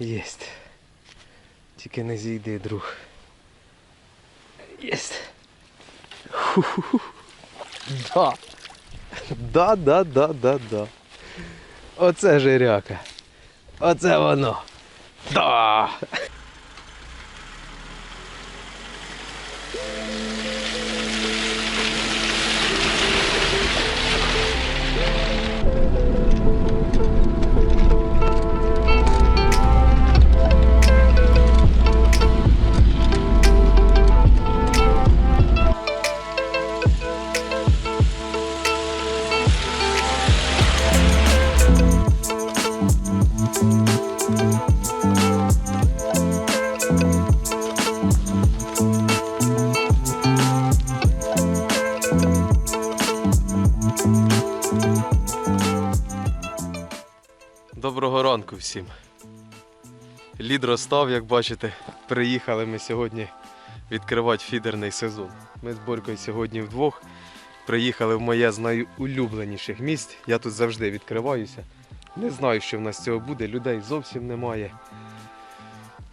Єсть. Тільки не зійди, друг. Єсть. Ху-ху-ху. Да. Да, да, да, да, да. Оце жиряка. Оце воно. Да. Всім. Лід розстав, як бачите, приїхали ми сьогодні відкривати фідерний сезон. Ми з Борькою сьогодні вдвох приїхали в моє з найулюбленіших місць. Я тут завжди відкриваюся. Не знаю, що в нас цього буде, людей зовсім немає.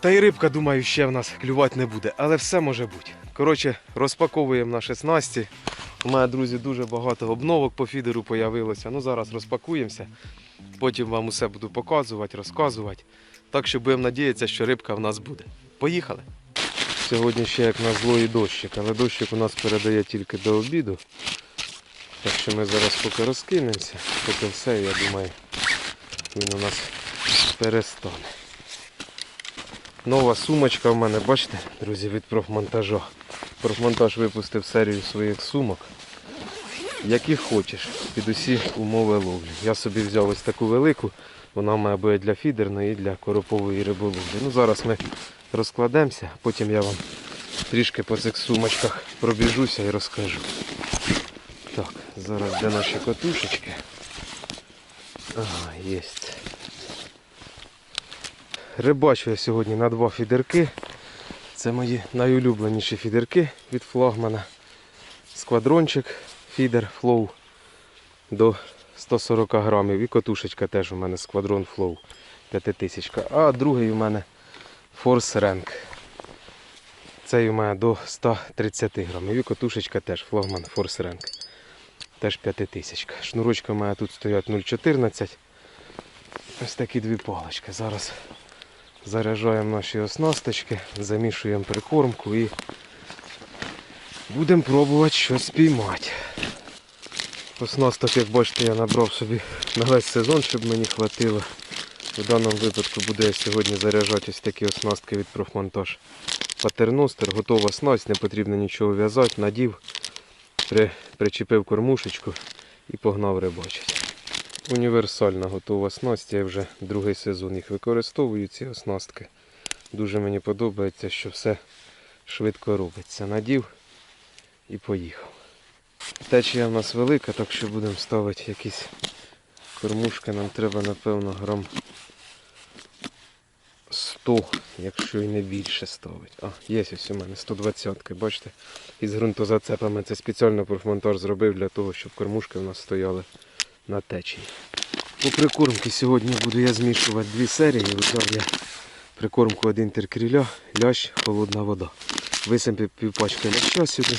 Та й рибка, думаю, ще в нас клювати не буде, але все може бути. Коротше, розпаковуємо на 16. У мене, друзі, дуже багато обновок по фідеру появилося. Ну зараз розпакуємося. Потім вам усе буду показувати, розказувати. Так що будемо надіятися, що рибка в нас буде. Поїхали! Сьогодні ще як на злої дощик, але дощик у нас передає тільки до обіду. Так що ми зараз поки розкинемося, поки все, я думаю, він у нас перестане. Нова сумочка в мене, бачите, друзі, від профмонтажа. Профмонтаж випустив серію своїх сумок. Які хочеш, під усі умови ловлі. Я собі взяв ось таку велику, вона має бути для фідерної і для коропової риболовлі. Ну, зараз ми розкладемося, потім я вам трішки по цих сумочках пробіжуся і розкажу. Так, зараз де наші катушечки. Ага, є. Рибачу я сьогодні на два фідерки. Це мої найулюбленіші фідерки від флагмана. Сквадрончик, фідер Flow до 140 грамів. І котушечка теж у мене сквадрон Flow 5000. А другий у мене Force Rank. Цей у мене до 130 грамів. І котушечка теж флагман Force Rank. Теж 5000. Шнурочки у мене тут стоять 0,14. Ось такі дві палочки. Зараз заряджаємо наші оснасточки, замішуємо прикормку і будемо пробувати щось піймати. Оснасток, як бачите, я набрав собі на весь сезон, щоб мені хватило. В даному випадку буду я сьогодні заряджати ось такі оснастки від профмонтаж. Патерностер, готова снасть, не потрібно нічого в'язати, надів, при, причепив кормушечку і погнав рибачити. Універсальна готова снасть, я вже другий сезон їх використовую, ці оснастки. Дуже мені подобається, що все швидко робиться. Надів і поїхав. Течія в нас велика, так що будемо ставити якісь кормушки. Нам треба, напевно, грам 100, якщо і не більше ставити. А, є ось у мене 120 бачите? Із ґрунтозацепами це спеціально профмонтаж зробив для того, щоб кормушки в нас стояли на течії. По прикормки сьогодні буду я змішувати дві серії. Взяв я прикормку один теркріля, лящ, холодна вода. Висипив півпачки ляща сюди.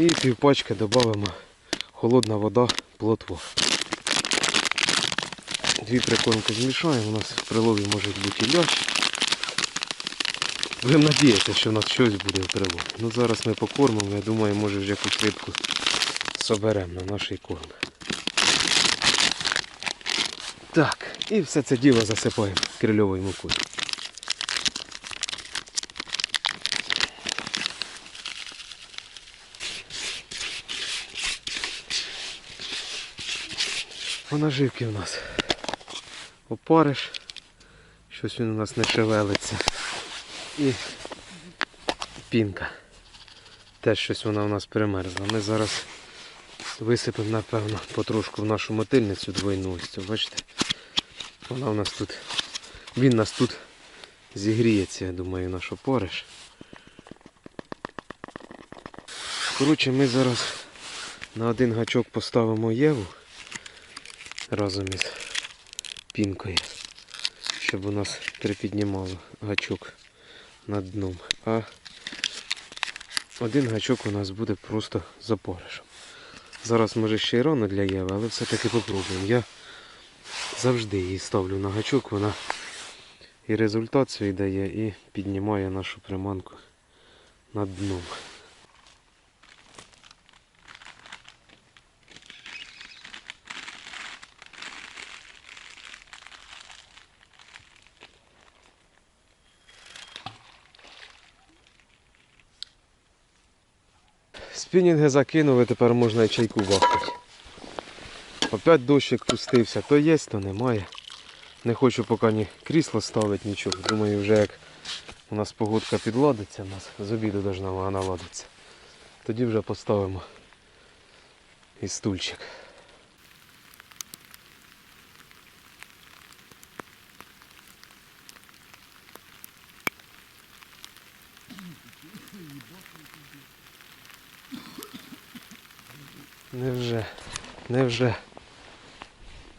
І півпачки додамо холодна вода, плотво. Дві прикормки змішаємо, у нас в прилові може бути і лящ. Будемо надіятися, що у нас щось буде в прилові. Ну зараз ми покормимо, я думаю, може вже якусь рибку соберемо на наш корм. Так, і все це діло засипаємо крильовою мукою. Наживки у нас опариш. Щось він у нас не шевелиться. І пінка. Теж щось вона у нас перемерзла. Ми зараз висипемо, напевно, потрошку в нашу мотильницю двойну бачите? Вона у нас тут. Він нас тут зігріється, я думаю, наш опориш. Коротше, ми зараз На один гачок поставимо Єву разом із пінкою, щоб у нас припіднімало гачок над дном. А один гачок у нас буде просто запоришем. Зараз може ще й рано для Єви, але все-таки попробуємо. Я завжди її ставлю на гачок, вона і результат свій дає, і піднімає нашу приманку над дном. Спінінги закинули, тепер можна і чайку бахнути. Опять дощик пустився, то є, то немає. Не хочу поки ні крісло ставити, нічого. Думаю, вже як у нас погодка підладиться, у нас з обіду должна вона наладитися. Тоді вже поставимо і стульчик. Невже, невже.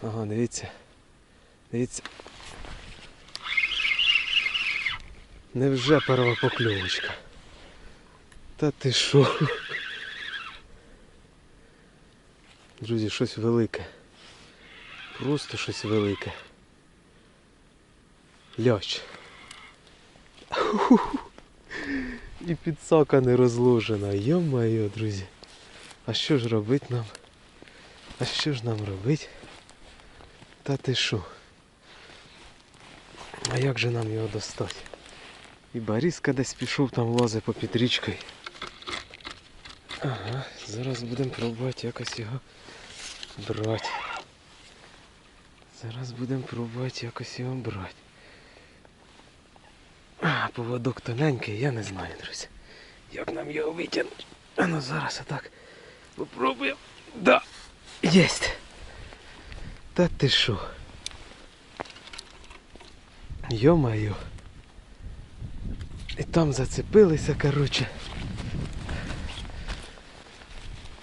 Ага, дивіться. Дивіться. Невже перша покльовочка? Та ти що? Друзі, щось велике. Просто щось велике. Лящ. І підсака не розложена. Йо-моє, друзі. А що ж робить нам? А що ж нам робить? Та ти що? А як же нам його достати? І Бориска десь пішов там лазить по під річкою. Ага, зараз будемо пробувати якось його брати. Зараз будемо пробувати якось його брати. А, поводок тоненький, я не знаю, друзі. Як нам його витягнути? А ну зараз отак. Попробуємо. Да. Єсть. Та ти що? Йо-моє. І там зацепилися, короче.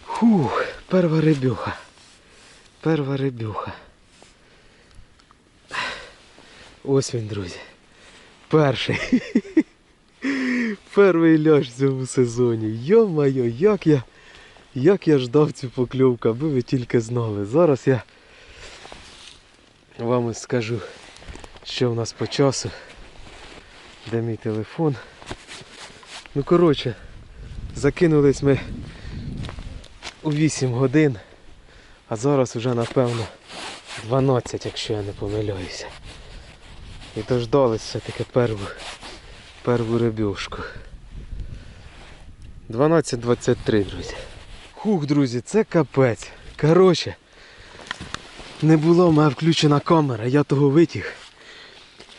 Фух, перва рибюха. Перва рибюха. Ось він, друзі. Перший. Перший ляж в цьому сезоні. Йо-моє, як я. Як я ждав цю покльовку, аби ви тільки знали. Зараз я вам ось скажу, що в нас по часу. Де мій телефон. Ну коротше, закинулись ми у 8 годин, а зараз вже напевно 12, якщо я не помиляюся. І дождались все-таки перву, перву рибюшку. 12.23, друзі. Хух, друзі, це капець. Коротше, не була в мене включена камера, я того витяг.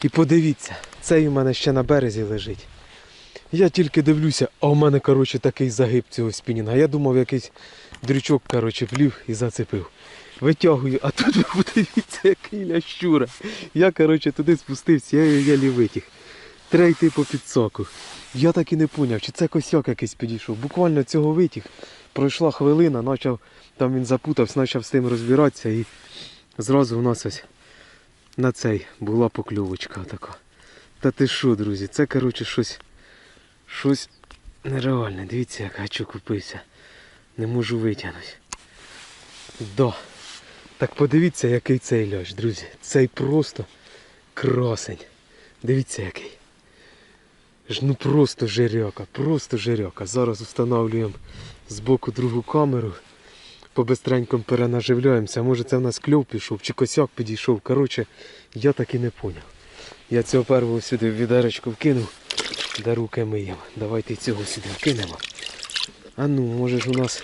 І подивіться, цей у мене ще на березі лежить. Я тільки дивлюся, а у мене, коротше, такий загиб цього спінінга. Я думав, якийсь дрючок, коротше, плів і зацепив. Витягую, а тут ви подивіться, який лящура. Я, коротше, туди спустився, я її єлі витяг. Треба йти по підсоку. Я так і не поняв, чи це косяк якийсь підійшов. Буквально цього витяг. Пройшла хвилина, почав, там він запутався, почав з тим розбиратися і зразу у нас ось на цей була покльовочка така. Та ти що, друзі, це коротше щось щось нереальне. Дивіться, як гачок купився. Не можу витягнути. Да. Так подивіться, який цей ляж, друзі. Цей просто красень. Дивіться який. Ну просто жиряка, просто жиряка. Зараз встановлюємо з боку другу камеру. Побистренько перенаживляємося. Може це в нас кльов пішов чи косяк підійшов. Коротше, я так і не поняв. Я цього первого сюди в відеречко вкинув, де руки миємо. Давайте цього сюди вкинемо. А ну, може ж у нас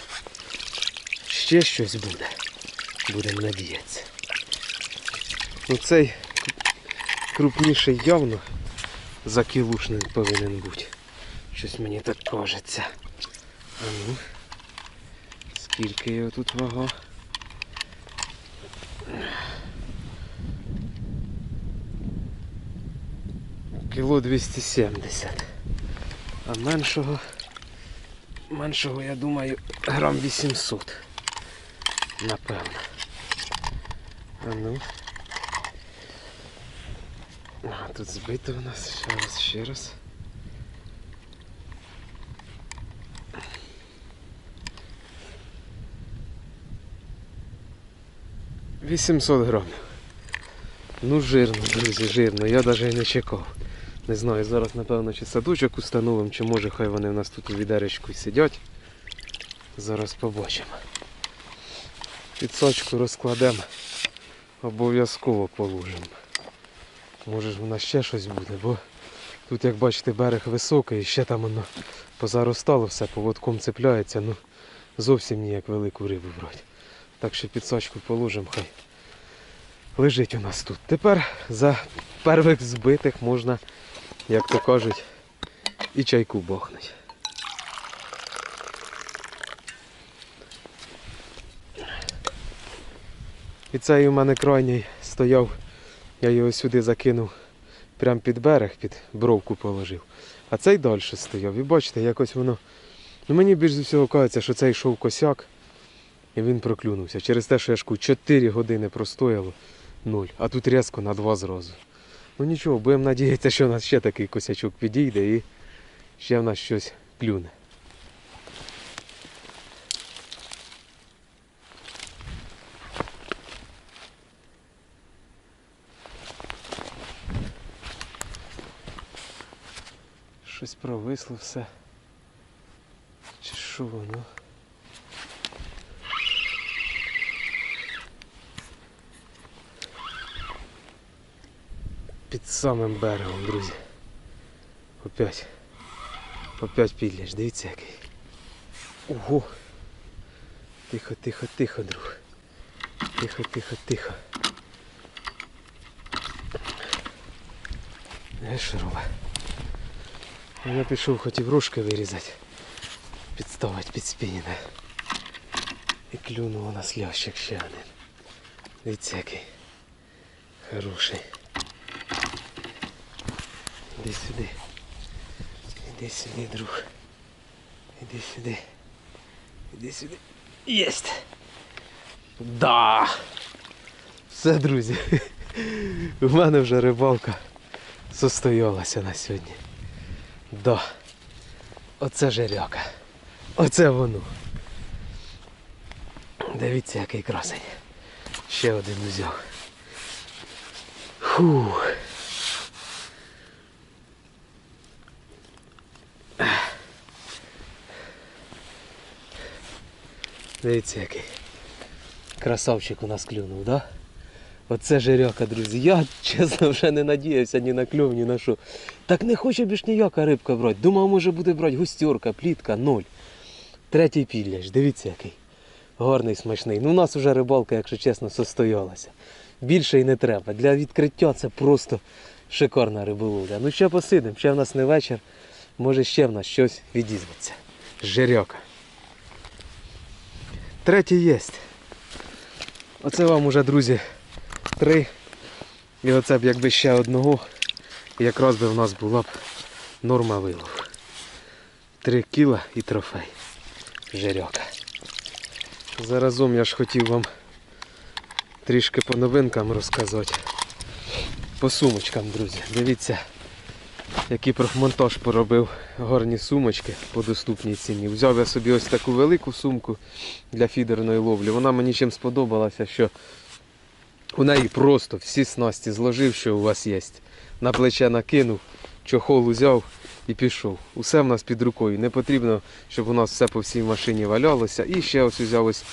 ще щось буде. Будемо надіятися. Ну цей крупніший явно за кілушним повинен бути. Щось мені так кажеться. А ну. Скільки його тут вага? Кіло 270. А меншого, меншого, я думаю, грам 800. Напевно. А ну. Тут збито у нас. Ще раз, ще раз. Вісімсот грамів. Ну жирно, друзі, жирно. Я навіть не чекав. Не знаю, зараз напевно чи садочок установимо, чи може хай вони в нас тут у відеречку сидять. Зараз побачимо. Підсачку розкладемо, обов'язково положимо. Може ж у нас ще щось буде, бо тут, як бачите, берег високий, і ще там воно позаростало все, поводком цепляється, ну зовсім ніяк велику рибу брати. Так що підсачку положимо, хай лежить у нас тут. Тепер за первих збитих можна, як то кажуть, і чайку бахнуть. І цей у мене крайній стояв, я його сюди закинув прямо під берег, під бровку положив. А цей далі стояв. І бачите, якось воно. Ну мені більш за всього кажеться, що цей йшов косяк і він проклюнувся. Через те, що я шку 4 години простояло, нуль. А тут різко на два зразу. Ну нічого, будемо надіятися, що у нас ще такий косячок підійде і ще в нас щось клюне. Щось провисло все. Чи що воно? Під самим берегом, друзі. Опять. Опять підляж, дивіться який. Ого. Тихо, тихо, тихо, друг. Тихо, тихо, тихо. Знаєш, що робить? Я пішов, хотів рожки вирізати. Підставити під спінінг. І клюнуло на слящик ще один. Дивіться який. Хороший. Іди сюди. Іди сюди, друг. Іди сюди. Іди сюди. Єсть! Да! Все, друзі. У мене вже рибалка состоялася на сьогодні. Да. Оце жеряка. Оце воно. Дивіться, який красень. Ще один взяв. Фух. Дивіться який. Красавчик у нас клюнув, да? Оце жеряка, друзі. Я, чесно, вже не надіявся ні на кльов, ні на що. Так не хочу більш ніяка рибка брати. Думав, може буде брати густюрка, плітка, ноль. Третій підляж, дивіться який. Гарний, смачний. Ну у нас вже рибалка, якщо чесно, состоялася. Більше і не треба. Для відкриття це просто шикарна риболовля. Ну ще посидимо, ще в нас не вечір. Може ще в нас щось відізветься. Жеряка. Третій єсть. Оце вам уже, друзі, три. І оце б якби ще одного. І якраз би в нас була б норма вилов. Три кіла і трофей. Жеряка. Заразом я ж хотів вам трішки по новинкам розказати. По сумочкам, друзі. Дивіться, який профмонтаж поробив гарні сумочки по доступній ціні. Взяв я собі ось таку велику сумку для фідерної ловлі. Вона мені чим сподобалася, що у неї просто всі снасті зложив, що у вас є. На плече накинув, чохол узяв і пішов. Усе в нас під рукою. Не потрібно, щоб у нас все по всій машині валялося. І ще ось узяв ось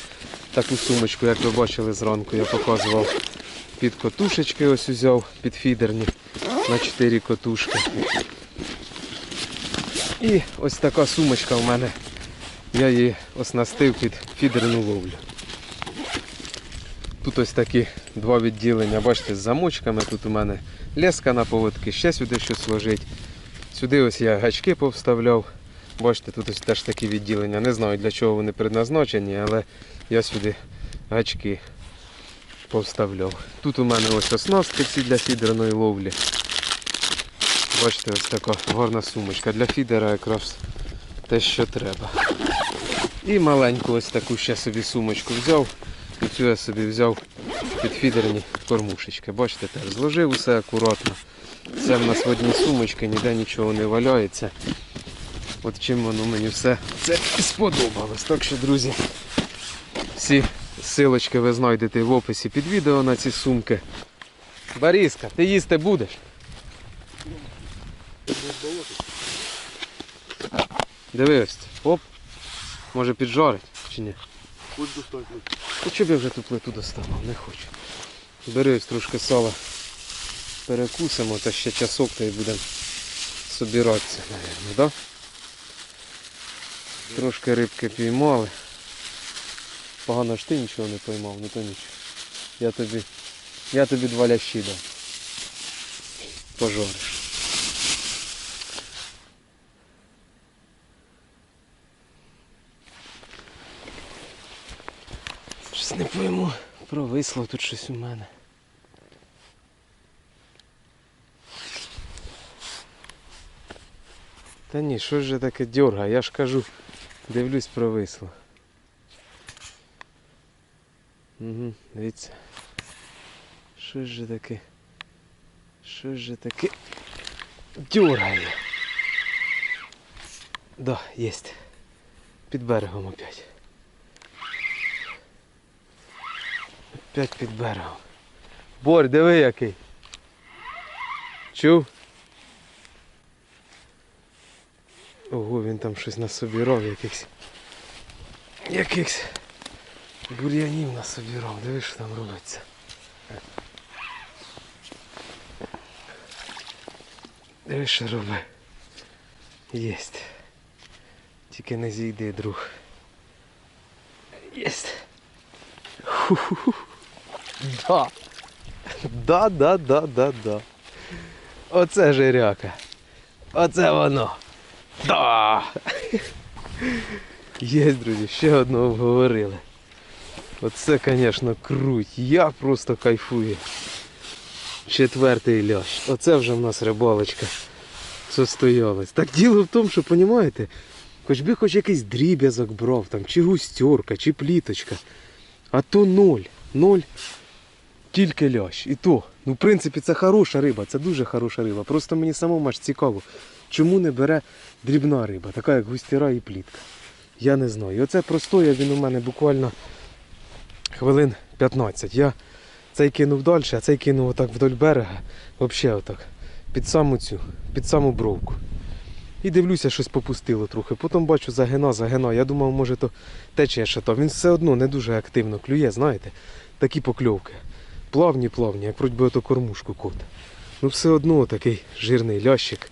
таку сумочку, як ви бачили зранку, я показував. Під котушечки ось узяв, під фідерні на 4 котушки. І ось така сумочка в мене. Я її оснастив під фідерну ловлю. Тут ось такі два відділення, бачите, з замочками. Тут у мене леска на поводки, ще сюди щось ложить. Сюди ось я гачки повставляв. Бачите, тут ось теж такі відділення. Не знаю для чого вони предназначені, але я сюди гачки повставляв. Тут у мене ось оснастки ці для фідерної ловлі. Бачите, ось така гарна сумочка. Для фідера якраз те, що треба. І маленьку ось таку ще собі сумочку взяв. Оцю я собі взяв під фідерні кормушечки. Бачите, теж зложив усе акуратно. Це в нас в одній сумочці, ніде нічого не валяється. От чим воно мені все це сподобалось. Так що, друзі, всі силочки ви знайдете в описі під відео на ці сумки. Боріска, ти їсти будеш? Диви ось. Оп. Може піджарить чи ні? Хоч достатньо. Ну я вже ту плиту доставав, не хочу. Бери трошки сала перекусимо та ще часок та й будемо собиратися, мабуть, да? Трошки рибки піймали. Погано ж ти нічого не поймав, ну то нічого. Я тобі, я тобі два лящі дам. Пожариш. Не. Провисло тут щось у мене. Та ні, що ж же таке дьоргає? Я ж кажу, дивлюсь, провисло. Угу, дивіться. Що ж же таке? Що ж же таке дьоргає? Да, єсть. Під берегом опять. Опять під берегом. Борь, диви який. Чув? Ого, він там щось насобірав якихось. Якихось бур'янів насобірав. Диви, що там робиться. Диви, що робить. Єсть. Тільки не зійди, друг. Єсть. Ху-ху-ху. Да. Да, да, да, да, да. Оце жиряка. Оце воно. Да. Є, друзі, ще одного обговорили. Оце, звісно, круть. Я просто кайфую. Четвертий лящ. Оце вже в нас рибалочка состоялась. Так діло в тому, що, розумієте, хоч би хоч якийсь дріб'язок брав, там, чи густерка, чи пліточка. А то ноль. Ноль. Тільки лящ. І то. Ну, в принципі, це хороша риба, це дуже хороша риба. Просто мені самому аж цікаво, чому не бере дрібна риба, така як густіра і плітка. Я не знаю. І оце простояв він у мене буквально хвилин 15. Я цей кинув далі, а цей кинув отак вдоль берега. Взагалі отак. Під саму цю, під саму бровку. І дивлюся, щось попустило трохи. Потім бачу загина, загина. Я думав, може то течія шатав. Він все одно не дуже активно клює, знаєте, такі покльовки. Плавні, плавні, як вроді би ото кормушку кот. Ну все одно такий жирний лящик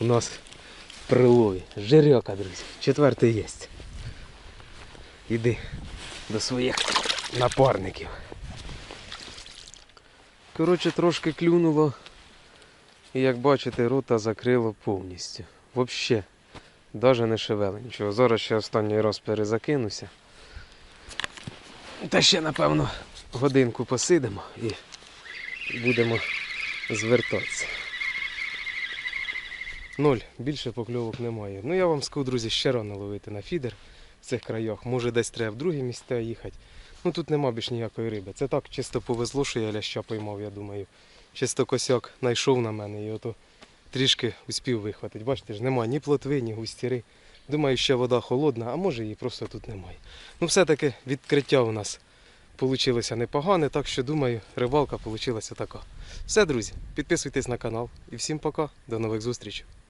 у нас в прилові. Жиряка, друзі. Четвертий єсть. Іди до своїх напарників. Коротше, трошки клюнуло. І як бачите, рота закрило повністю. Взагалі, навіть не шевели нічого. Зараз ще останній раз перезакинуся. Та ще, напевно, годинку посидимо і будемо звертатися. Ноль, більше покльовок немає. Ну я вам скажу, друзі, ще рано ловити на фідер в цих краях. Може десь треба в другі місця їхати. Ну тут нема більш ніякої риби. Це так чисто повезло, що я ляща поймав, я думаю. Чисто косяк знайшов на мене і ото трішки успів вихватити. Бачите ж, немає ні плотви, ні густіри. Думаю, ще вода холодна, а може її просто тут немає. Ну все-таки відкриття у нас вийшло непогане, так що думаю, рибалка вийшла така. Все, друзі, підписуйтесь на канал і всім пока, до нових зустрічей.